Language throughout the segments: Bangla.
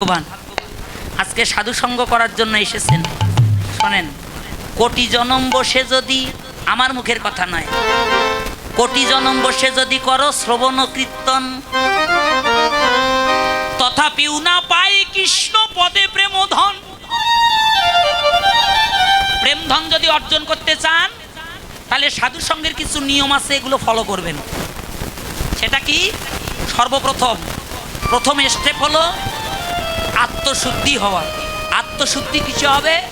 ভাগ্যবান। আজকে সাধু সঙ্গ করার জন্য এসেছেন। শোনেন, কোটি জনম বসে যদি আমার মুখের কথা নয়, কোটি জনম বসে যদি করো শ্রবণ কীর্তন তথাপিও না পাই কৃষ্ণ পদে প্রেম ধন প্রেম ধন যদি অর্জন করতে চান, তাহলে সাধু সঙ্গের কিছু নিয়ম আছে, এগুলো ফলো করবেন। সেটা কি? সর্বপ্রথম, প্রথম স্টেপ হলো আত্মশুদ্ধি হওয়া। আত্মশুদ্ধি কিসে হবে?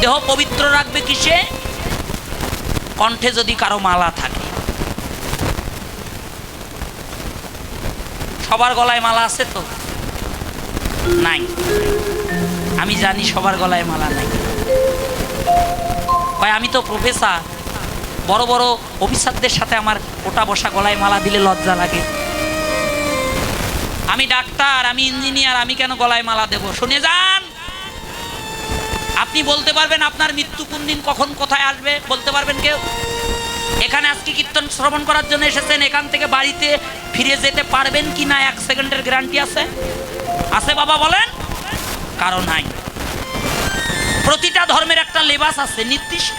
দেহ পবিত্র রাখবে কিসে? কণ্ঠে যদি কারও মালা থাকে। সবার গলায় মালা আছে তো? নাই। আমি জানি সবার গলায় মালা নাই। ভাই, আমি তো প্রফেসর বড় বড় অফিসারদের সাথে আমার ওটা বসা গলায় মালা দিলে লজ্জা লাগে। আমি ডাক্তার, আমি ইঞ্জিনিয়ার, আমি কেন গলায় মালা দেব? শুনে যান। আপনি বলতে পারবেন আপনার মৃত্যু কোন দিন কখন কোথায় আসবে? বলতে পারবেন কেউ? এখানে আজকে কীর্তন শ্রবণ করার জন্য এসেছেন। এখান থেকে বাড়িতে ফিরে যেতে পারবেন কি না? এক সেকেন্ডের গ্যারান্টি আছে? আছে বাবা, বলেন? কারণ নাই। প্রতিটা ধর্মের একটা লেবাস আছে, নির্দিষ্ট।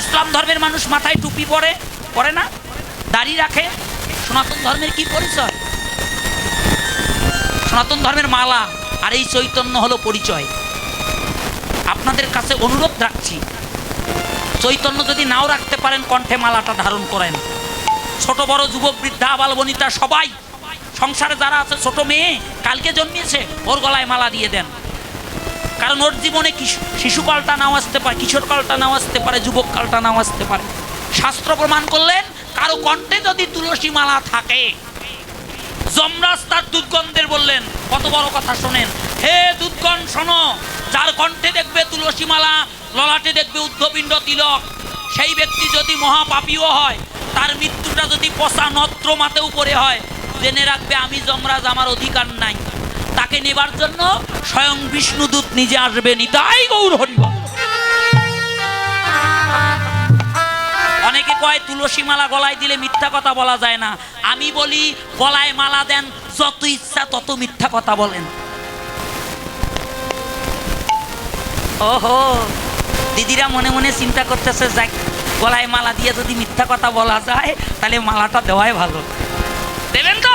ইসলাম ধর্মের মানুষ মাথায় টুপি পরে পরে না? দাড়ি রাখে। সনাতন ধর্মের কি পরিচয়? সনাতন ধর্মের মালা আর এই চৈতন্য হলো পরিচয়। আপনাদের কাছে অনুরোধ রাখছি, চৈতন্য যদি নাও রাখতে পারেন, কণ্ঠে মালাটা ধারণ করেন। ছোট, বড় যুবক, বৃদ্ধা আবাল বনিতা, সবাই, সংসারে যারা আছে, ছোট মেয়ে কালকে জন্মিয়েছে, ওর গলায় মালা দিয়ে দেন। কারণ ওর জীবনে শিশুকালটা নাও আসতে পারে কিশোরকালটা নাও আসতে পারে যুবককালটা নাও আসতে পারে। শাস্ত্র প্রমাণ করলেন, কারও কণ্ঠে যদি তুলসী মালা থাকে যমরাজ তার দুর্গন্ধের বললেন, কত বড় কথা শোনেন। হে দুর্গণ শোনো, যার কণ্ঠে দেখবে তুলসী মালা ললাটে দেখবে উদ্ধপিণ্ড তিলক, সেই ব্যক্তি যদি মহাপাপীও হয়, তার মৃত্যুটা যদি পচা নত্র মাতে উপরে হয়, জেনে রাখবে আমি যমরাজ, আমার অধিকার নাই। তাকে নেবার জন্য স্বয়ং বিষ্ণুদূত নিজে আসবে নিতাই গৌর কয়, তুলসী মালা গলায় দিলে মিথ্যা কথা বলা যায় না। আমি বলি, গলায় মালা দেন, যত ইচ্ছা তত মিথ্যা কথা বলেন। ওহো, দিদিরা মনে মনে চিন্তা করতেছে, যাক, গলায় মালা দিয়ে যদি মিথ্যা কথা বলা যায়, তাহলে মালাটা দেওয়াই ভালো। দেবেন তো?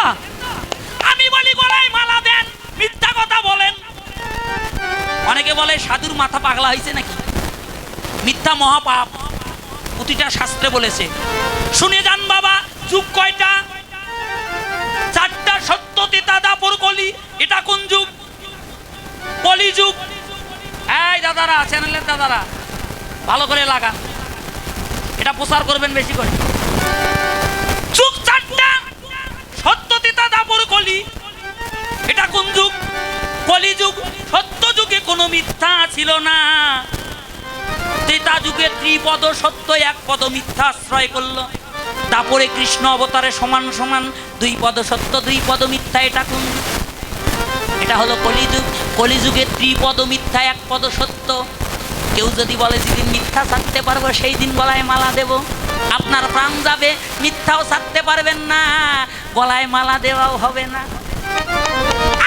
আমি বলি, গলায় মালা দেন, মিথ্যা কথা বলেন। অনেকে বলে, সাধুর মাথা পাগলা হয়েছে নাকি? মিথ্যা মহাপাপ। প্রতিটা শাস্ত্রে বলেছে। শুনে যান বাবা, যুগ কয়টা? চারটা সত্য, তেতা দাপর কলি, এটা কোন যুগ? কলি যুগ। এই দাদারা, চ্যানেলের দাদারা, ভালো করে লাগান। এটা প্রচার করবেন বেশি করে। যুগ চারটা, সত্য, তেতা দাপর কলি, এটা কোন যুগ? কলি যুগ, সত্য যুগে কোনো মিথ্যা ছিল না। ত্রেতা যুগে ত্রিপদ সত্য, এক পদ মিথ্যা আশ্রয় করল। তারপরে কৃষ্ণ অবতারে সমান সমান দুই পদ সত্য, দুই পদ মিথ্যা, এটা কোন এটা হলো কলিযুগ। কলিযুগে ত্রিপদ মিথ্যা, এক পদ সত্য। কেউ যদি বলে, যেদিন মিথ্যা ছাড়তে পারব সেই দিন গলায় মালা দেব। আপনার প্রাণ যাবে, মিথ্যাও ছাড়তে পারবেন না, গলায় মালা দেওয়াও হবে না।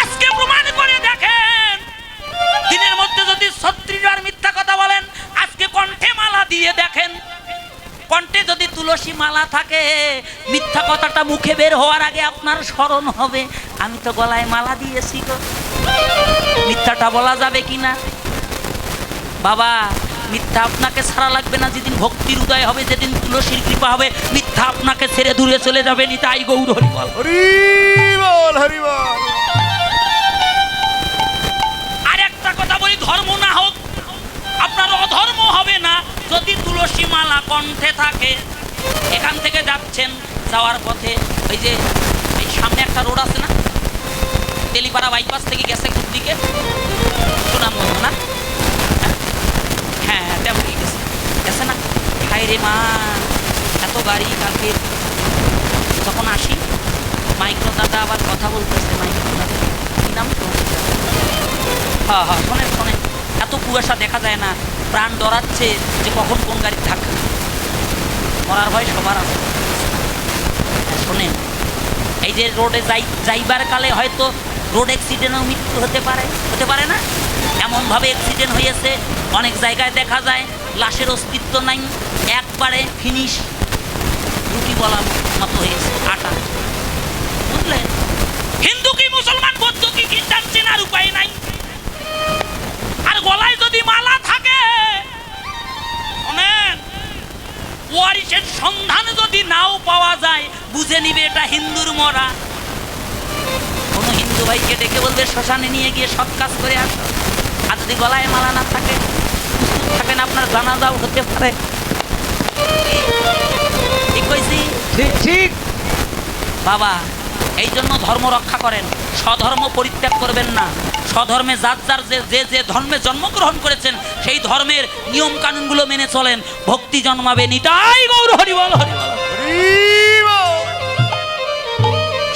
আজকে প্রমাণ করে দেখেন, দিনের মধ্যে যদি ছত্রিশ বার মিথ্যা কথা বলেন আজকে কণ্ঠে মালা দিয়ে দেখেন। কণ্ঠে যদি তুলসী মালা থাকে মিথ্যা কথাটা মুখে বের হওয়ার আগে আপনার স্মরণ হবে। আমি তো গলায় মালা দিয়েছি গো। মিথ্যাটা বলা যাবে কি না বাবা মিথ্যা আপনাকে ছাড়া লাগবে না যেদিন ভক্তির উদয় হবে যেদিন তুলসীর কৃপা হবে মিথ্যা আপনাকে ছেড়ে দূরে চলে যাবে নি তাই গৌর হরিবল। হরি বল হরি বল আর একটা কথা বলি ধর্ম না হোক আপনার অধর্ম হবে না। যদি তুলসী মালা কণ্ঠে থাকে, এখান থেকে যাচ্ছেন যাওয়ার পথে ওই যে, এই সামনে একটা রোড আছে না? তেলিপাড়া বাইপাস থেকে গেছে কোন দিকে। সুনামগঞ্জ না? হ্যাঁ হ্যাঁ তেমনই গেছে। গেছে না? হাই রে মা, এত গাড়ি কালকে যখন আসি, মাইক্রো দাদা আবার কথা বলতেছে, মাইক্রো দাদা। কি নাম তো হ্যাঁ হ্যাঁ শোনেন শোনেন। এত কুয়াশা দেখা যায় না প্রাণ ডরাচ্ছে যে কখন কোন গাড়ি ধাক্কা মরার ভয় সবার আছে। হ্যাঁ, শোনেন এই যে রোডে যাই যাইবার কালে হয়তো রোড অ্যাক্সিডেন্টেও মৃত্যু হতে পারে হতে পারে না? এমনভাবে অ্যাক্সিডেন্ট হয়েছে অনেক জায়গায় দেখা যায় লাশের অস্তিত্ব নাই একবারে ফিনিশ রুটি বলার মতো হয়েছে আটা। বুঝলেন? হিন্দু কি মুসলমান বৌদ্ধ কি খ্রিস্টান চেনার উপায় নাই। গলায় যদি মালা থাকে শোনেন ওয়ারিসের সন্ধান যদি নাও পাওয়া যায় বুঝে নিবে এটা হিন্দুর মরা। কোনো হিন্দু ভাইকে ডেকে বলবে শ্মশানে নিয়ে গিয়ে সৎ কাজ করে আসো। আর যদি গলায় মালা না থাকে থাকেন আপনার জানা জানাজাও হতে পারে। ঠিক কইছি? ঠিক ঠিক। বাবা এই জন্য ধর্ম রক্ষা করেন। স্বধর্ম পরিত্যাগ করবেন না। স্বধর্মে যার যার যে যে যে ধর্মে জন্মগ্রহণ করেছেন সেই ধর্মের নিয়ম কানুনগুলো মেনে চলেন। ভক্তি জন্মাবে নিতাই গৌর হরিবল হরিবল হরি বল।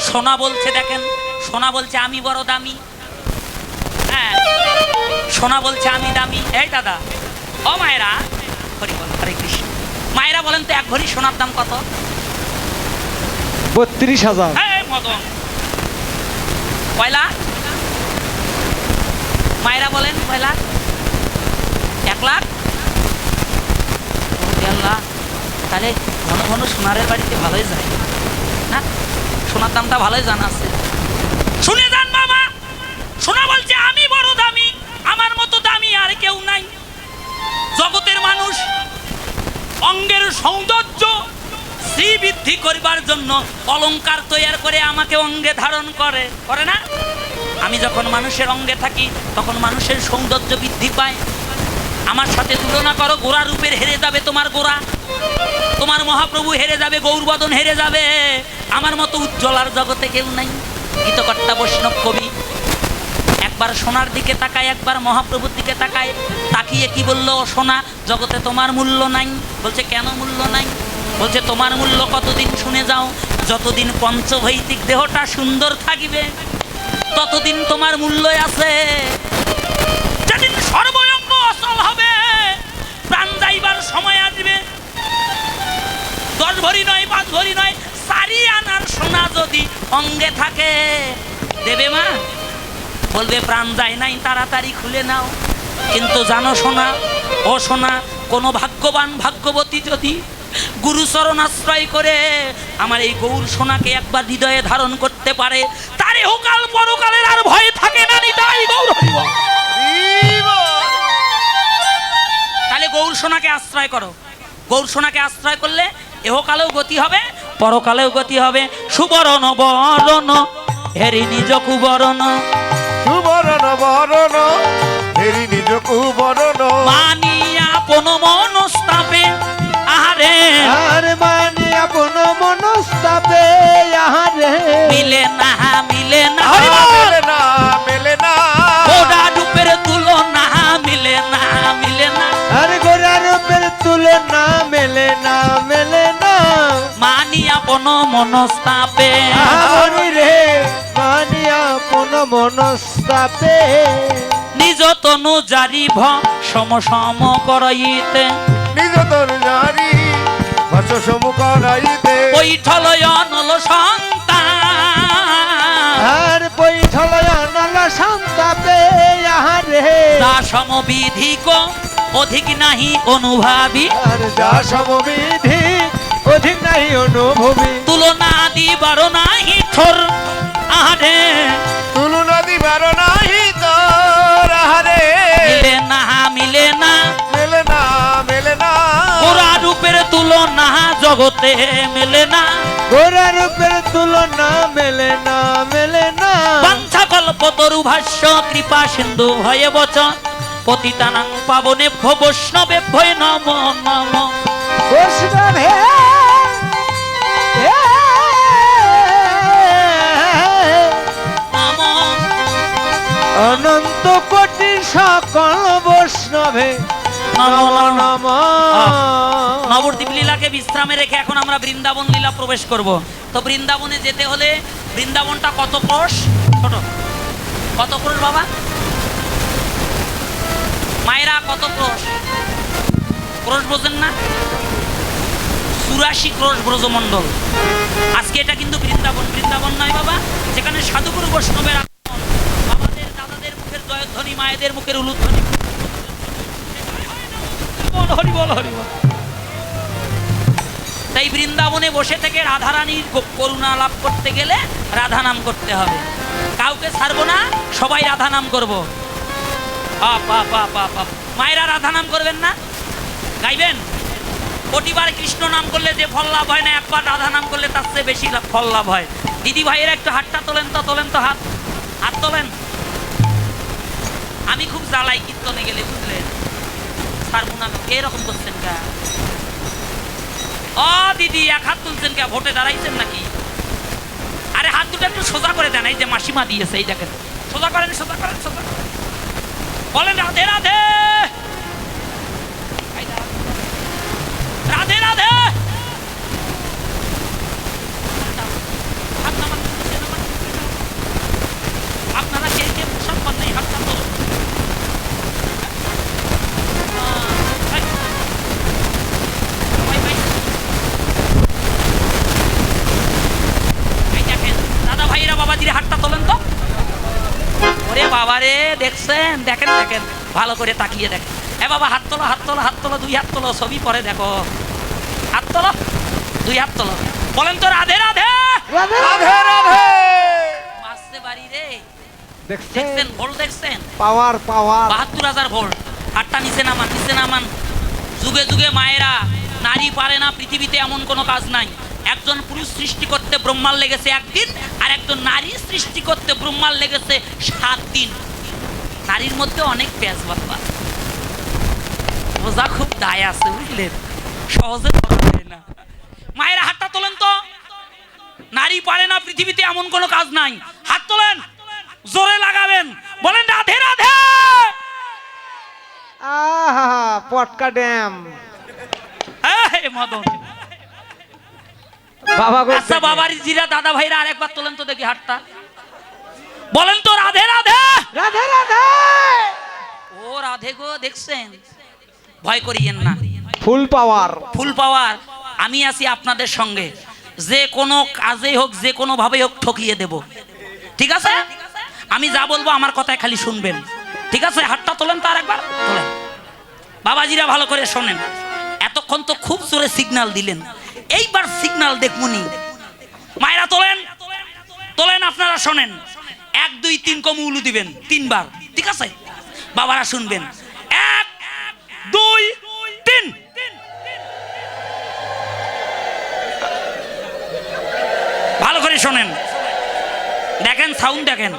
সোনা বলছে দেখেন সোনা বলছে আমি বড় দামি। হ্যাঁ সোনা বলছে আমি দামি। এই দাদা ও মায়েরা হরি বল হরে কৃষ্ণ। মায়েরা বলেন তো এক ভরি সোনার দাম কত? বত্রিশ হাজার। মদন। কয়লা মায়েরা বলেন কয়লা এক লাখ। দেড় লাখ তাহলে ঘন ঘন সোনারের বাড়িতে ভালোই যায়, না? সোনার দামটা ভালোই জানা আছে। শুনে যান বাবা, সোনা বলছে আমি বড় দামি, আমার মতো দামি আর কেউ নাই। জগতের মানুষ, অঙ্গের সৌন্দর্য শ্রী বৃদ্ধি করবার জন্য অলঙ্কার তৈয়ার করে আমাকে অঙ্গে ধারণ করে। করে না? আমি যখন মানুষের অঙ্গে থাকি, তখন মানুষের সৌন্দর্য বৃদ্ধি পায়। আমার সাথে তুলনা করো গোড়া রূপের হেরে যাবে তোমার গোড়া তোমার মহাপ্রভু হেরে যাবে, গৌরবদন হেরে যাবে। আমার মতো উজ্জ্বলার জগতে কেউ নাই। গীতকর্তা বৈষ্ণব কবি, একবার সোনার দিকে তাকায়, একবার মহাপ্রভুর দিকে তাকায়। তাকিয়ে কি বলল সোনা? জগতে তোমার মূল্য নাই। বলছে, কেন মূল্য নাই? বলছে, তোমার মূল্য কতদিন শুনে যাও? যতদিন পঞ্চভৈতিক দেহটা সুন্দর থাকিবে, ততদিন তোমার মূল্য আছে। যেদিন সর্বঙ্গ অচল হবে, প্রাণ যাইবার সময় আসবে। দশ ভরি নয় পাঁচ ভরি নয়, সারি আনার সোনা যদি অঙ্গে থাকে, দেবে মা? বলবে, প্রাণ যায় নাই, তাড়াতাড়ি খুলে নাও। কিন্তু জানো শোনা ও শোনা কোনো ভাগ্যবান ভাগ্যবতী যদি গুরুচরণ আশ্রয় করে আমার এই গৌর সোনাকে একবার হৃদয়ে ধারণ করতে পারে। তারে হোকাল পরকালের আর ভয় থাকে না নিতাই গৌর। তাহলে গৌর সোনাকে আশ্রয় করো। গৌর সোনাকে আশ্রয় করলে এহকালেও গতি হবে পরকালেও গতি হবে। সুবরণ বরণ হেরি নিজ কুবরণ। সুবরণ বরণ হেরি নিজ কুবরণ। মানিয়া কোন আহারে আর মানে আপন মনস্তাপে আহারে মিলে না মিলে না। মেলে না মেলে না। ওরা রূপের তুলনা মিলে না মিলে না। আর গোড়ার উপর তুলে না মেলে না মেলে না। মানিয়া কোন মনস্তাপে। আমনি রে মানে আপন মনস্তাপে। নিজ তনু জারিভ সম সম করইতে। নিজ তোর নারী ভাষ সমুখ রাইতে সন্তান। আর বৈঠল অনল সন্তাপে আহারে। তা সমবিধিক অধিক নাহি অনুভাবী। আর যা সমবিধি অধিক নাই অনুভবী। তুলনা দিবার নাহি ঠোর। আহারে তুলনা জগতে মেলে না। গোড়ার উপর তুলনা মেলে না মেলে না। বাঞ্ছা কল্প তরু ভাষ্য কৃপা সিন্ধু ভয়ে বচন। পতিতানাং পাবনে বৈষ্ণবে ভয় নম নম। বৈষ্ণব অনন্ত কোটি সকল বৈষ্ণবে। নম নম। নবদ্বীপ লীলাকে বিশ্রামে রেখে এখন আমরা বৃন্দাবন লীলা প্রবেশ করব। তো বৃন্দাবনে যেতে হলে বৃন্দাবনটা কত ক্রোশ ছোট। কত ক্রোশ বাবা? মায়েরা, কত ক্রোশ ক্রোশ বোঝেন না? চুরাশি ক্রোশ ব্রজমণ্ডল। আজকে এটা কিন্তু বৃন্দাবন। বৃন্দাবন নয় বাবা, যেখানে সাধুগুরু বৈষ্ণবের আগমন মায়েদের মুখের উলুধ্বনি। বল, হরি বল হরি বল। তাই বৃন্দাবনে বসে থেকে রাধারানীর করুণা লাভ করতে গেলে রাধা নাম করতে হবে। কাউকে ছাড়বো না, সবাই রাধা নাম করব। মায়েরা রাধা নাম করবেন না? গাইবেন? কোটিবার কৃষ্ণ নাম করলে যে ফল লাভ হয় না, একবার রাধা নাম করলে তার চেয়ে বেশি ফল লাভ হয়। দিদি ভাইয়েরা একটু হাতটা তোলেন তো তোলেন তো হাত। হাত তোলেন? আমি খুব জ্বালাই কীর্তনে গেলে বুঝলেন। ছাড়বো না এরকম করছেন কা? ও দিদি, এক হাত তুলছেন কে? ভোটে দাঁড়াইছেন নাকি? আরে হাত দুটো একটু সোজা করে দেন, এই যে মাসিমা দিয়েছে, এই দেখেন। সোজা করেন সোজা করেন সোজা করেন। বলেন, রাধে রাধে! রাধে রাধে হাত নামান, নিচে নামান, নিচে নামান। আপনারা কে কে পোশাক পান নাই হাতটা তো দাদা ভাইরা বাবাজির হাতটা তোলেন তো ওরে বাবা রে দেখছেন? দেখেন দেখেন। ভালো করে তাকিয়ে দেখেন। এ বাবা হাত তোলো হাত তোলো হাত তোলো দুই হাত তোলো ছবি পরে দেখো। হাত তোলো দুই হাত তোলো। বলেন তো রাধে রাধে! রাধে রাধে! রাধে আসতে বাড়ি রে। দেখছেন? ভোল দেখছেন? পাওয়ার পাওয়ার। বাহাত্তর হাজার ভোল্ট হাতটা নিচে নামান নিচে নামান। যুগে যুগে মায়েরা নারী পারে না পৃথিবীতে এমন কোনো কাজ নাই। একজন পুরুষ সৃষ্টি করতে ব্রহ্মার লেগেছে একদিন আর একজন নারী সৃষ্টি করতে ব্রহ্মার লেগেছে সাত দিন। নারীর মধ্যে অনেক পেঁয়াজ বাবা বোঝা খুব দায় আছে বুঝলেন সহজে ধরা যায় না। মায়েরা হাতটা তোলেন তো। নারী পারে না পৃথিবীতে এমন কোনো কাজ নাই। হাত তোলেন জোরে লাগাবেন। বলেন রাধে রাধে! আহা পটকা ড্যাম। মদন। বাবা আচ্ছা বাবার জিরা দাদা ভাইরা আরেকবার তোলেন তো দেখি হাতটা। বলেন তো রাধে রাধে। রাধে রাধে। ও রাধে গো দেখছেন? ভয় করিয়েন না। ফুল পাওয়ার। ফুল পাওয়ার আমি আছি আপনাদের সঙ্গে। যে কোনো কাজে হোক যে কোনো ভাবে হোক ঠকিয়ে দেব। ঠিক আছে? আমি যা বলব আমার কথায় খালি শুনবেন। ঠিক আছে? হাতটা তোলেন তো আরেকবার। তোলেন। বাবাজিরা ভালো করে শোনেন। এতক্ষণ তো খুব জোরে সিগনাল দিলেন। এইবার সিগন্যাল দেখমুনি মায়েরা তোলেন। তোলেন আপনারা শোনেন। এক, দুই, তিন কম উলু দিবেন, তিনবার। ঠিক আছে? বাবারা শুনবেন। এক, দুই, তিন। ভালো করে শোনেন। দেখেন সাউন্ড দেখেন।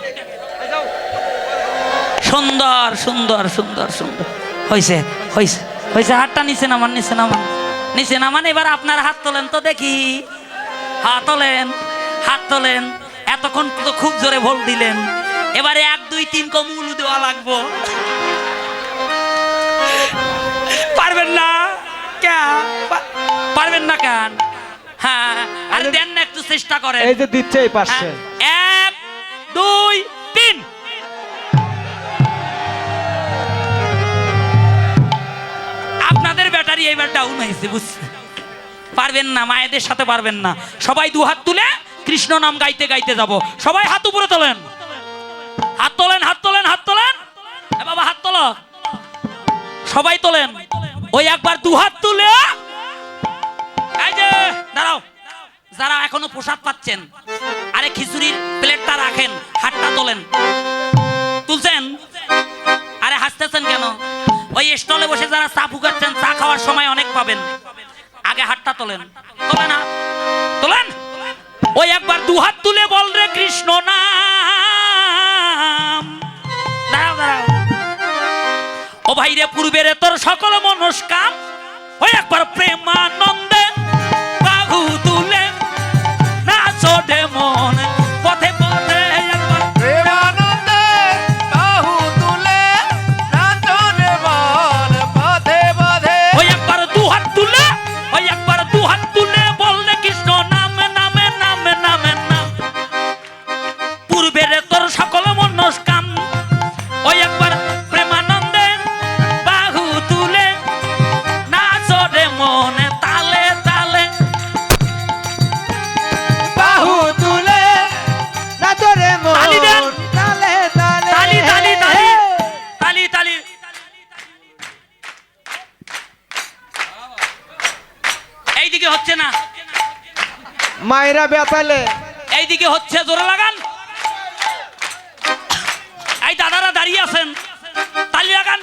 সুন্দর সুন্দর সুন্দর সুন্দর। হয়েছে হয়েছে হয়েছে হাতটা নিচে নামান নিচে নামান। নিচে নামান, এবার আপনার হাত তোলেন তো দেখি। হাত তোলেন হাত তোলেন। এতক্ষণ তো খুব জোরে ভোল দিলেন। এবারে এক দুই তিন কম উলু দেওয়া লাগবো। পারবেন না? পারবেন না কেন? হ্যাঁ আর দেন না একটু চেষ্টা করেন। এই যে দিচ্ছে এই পাশে। হ্যাঁ, এক দুই তিন। আপনাদের ব্যাটারি এবার ডাউন হয়েছে বুঝছেন? পারবেন না মায়েদের সাথে পারবেন না। সবাই দু হাত তুলে কৃষ্ণ নাম গাইতে গাইতে যাব। সবাই হাত উপরে তোলেন। হাত তোলেন হাত তোলেন হাত তোলেন। বাবা, হাত তোলো। সবাই তোলেন। ওই একবার দু হাত তুলে। দাঁড়াও। যারা এখনও প্রসাদ পাচ্ছেন, আরে খিচুড়ির প্লেটটা রাখেন, হাতটা তোলেন। তুলছেন? আরে হাসতেছেন কেন? ওই স্টলে বসে যারা চা ফুকাচ্ছেন, চা খাওয়ার সময় অনেক পাবেন। আগে হাতটা তোলেন। তোলেন হাত তোলেন? ওই একবার দুহাত তুলে বল রে কৃষ্ণ নাম। ও ভাই রে পূর্বের তোর সকল মনস্কাম। ওই একবার প্রেমানন্দে এইদিকে হচ্ছে না। মায়েরা বেতালে। এইদিকে হচ্ছে জোরে লাগান। এই দাদারা দাঁড়িয়ে আছেন তালি লাগান।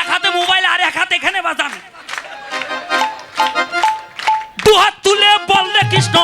এক হাতে মোবাইল আর এক হাতে এখানে বাজান। দু হাত তুলে বললে কৃষ্ণ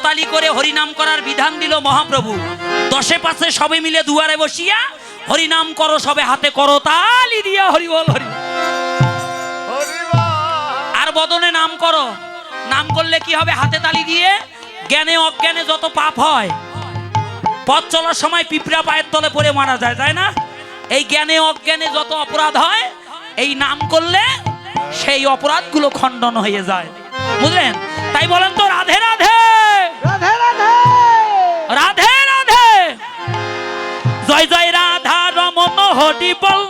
করতালি করে হরিনাম করার বিধান দিল মহাপ্রভু। দশে পাশে সবে মিলে দুয়ারে বসিয়া হরিনাম করো, সবে হাতে করতালি দিয়া হরি বল হরি। আর বদনে নাম করো। নাম করলে কি হবে? হাতে তালি দিয়ে জ্ঞানে অজ্ঞানে যত পাপ হয়, পথ চলার সময় পিঁপড়া পায়ের তলে পড়ে মারা যায়, তাই না? এই জ্ঞানে অজ্ঞানে যত অপরাধ হয়, এই নাম করলে সেই অপরাধগুলো খণ্ডন হয়ে যায়। বুঝলেন? তাই বলেন তো রাধে রাধে রাধে রাধে! রাধে রাধে। জয় জয় রাধা রমন হরি বল।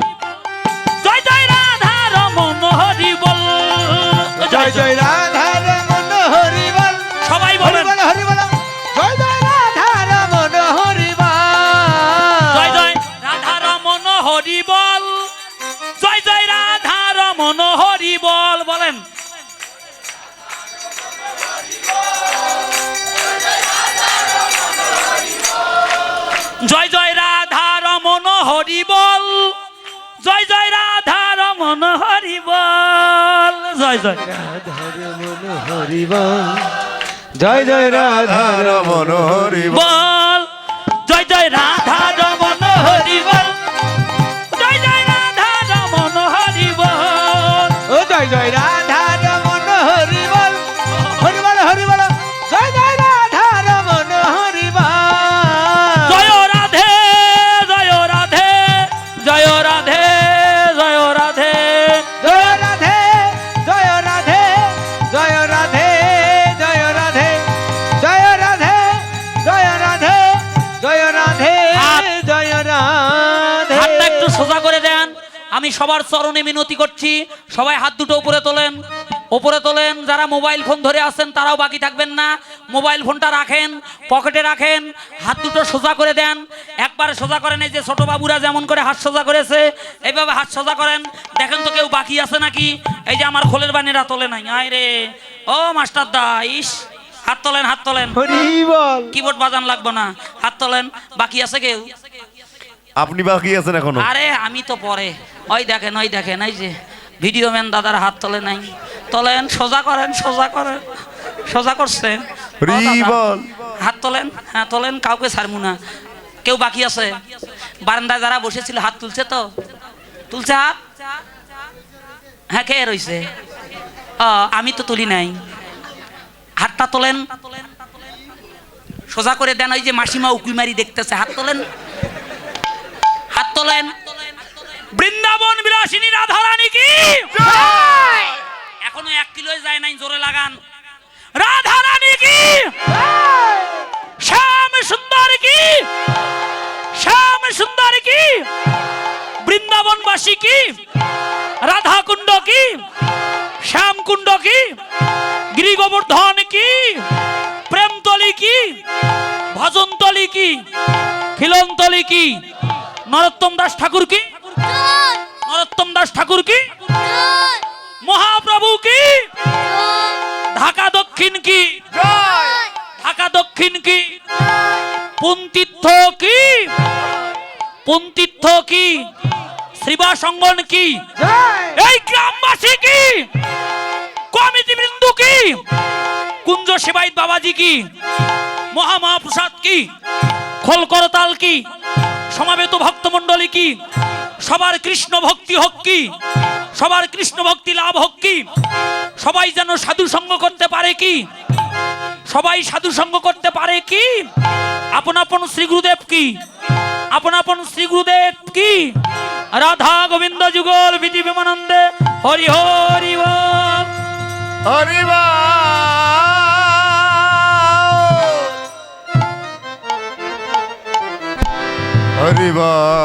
জয় জয় রাধা রমন হরি বল। জয় জয় রাধা রমন হরি বল। জয় জয়। রাধা রমন হরি বল জয় জয় রাধা রমন হরিবা বল। জয় জয় রাধা জয় রাধে জয় রাধে। জয় রাধে জয় রাধে জয় রাধে জয় রাধে জয় রাধে জয় রাধে জয় রাধে জয় রাধে। হাতটা একটু সোজা করে দেন। আমি সবার চরণে মিনতি করছি। সবাই হাত দুটো উপরে তোলেন। উপরে তোলেন যারা মোবাইল ফোন ধরে আছেন তারাও বাকি থাকবেন না। মোবাইল ফোনটা রাখেন পকেটে রাখেন হাত দুটো সোজা করে দেন। একবারে সোজা করেন এই যে ছোট বাবুরা যেমন করে হাত সোজা করেছে এইভাবে হাত সোজা করেন। দেখেন তো কেউ বাকি আছে নাকি? এই যে আমার খোলের বানিরা তোলে নাই আয় রে। ও মাস্টার দা ইস হাত তোলেন হাত তোলেন। কিবোর্ড বাজান লাগবো না হাত তোলেন। বাকি আছে কেউ? আপনি বাকি আছেন এখনও? আরে আমি তো পরে। ওই দেখেন ওই দেখেন এই যে ভিডিও ম্যান দাদার হাত তোলে নাই। তোলেন সোজা করেন সোজা করেন সোজা করছেন। হাত তোলেন হ্যাঁ তোলেন কাউকে ছাড়বো না। কেউ বাকি আছে? বারান্দায় যারা বসেছিল হাত তুলছে তো? তুলছে হাত? হ্যাঁ কে রইছে? ও আমি তো তুলি নাই। হাতটা তোলেন। সোজা করে দেন ওই যে মাসিমা উকুই মারি দেখতেছে। হাত তোলেন। হাত তোলেন। বৃন্দাবন বিলাসিনী রাধারানী কি? এখনও এক কিলো যায় নাই জোরে লাগান। রাধারানী কি? শ্যাম সুন্দর কি? শ্যাম সুন্দর কি? বৃন্দাবনবাসী কি? রাধা কুণ্ড কি? শ্যাম কুণ্ড কি? গিরি গোবর্ধন কি? প্রেমতলি কি? ভজনতলি কি? খিলনতলি কি? নরোত্তম দাস ঠাকুর কি? নরোত্তম দাস ঠাকুর কি? দক্ষিণ কি? ঢাকা দক্ষিণ কি? পুন্তীর্থ কি? পুন্তীর্থ কি? শ্রীবাসঙ্গন কি? এই গ্রামবাসী কি? কমিটি বিন্দু কি? কুঞ্জ সেবাইত বাবাজি কি? মহামহাপ্রসাদ কি? খোলকরতাল কি? সমাবেত ভক্তমণ্ডলী কি? সবার কৃষ্ণ ভক্তি হোক কি? সবার কৃষ্ণ ভক্তি লাভ হোক কি? সবাই যেন সাধু সঙ্গ করতে পারে কি? সবাই সাধু সঙ্গ করতে পারে কি? আপন আপন শ্রী গুরুদেব কি? আপন আপন শ্রী গুরুদেব কি? রাধা গোবিন্দ যুগল বিধি বিমানন্দে হরি হরি বল হরিবা হরিবা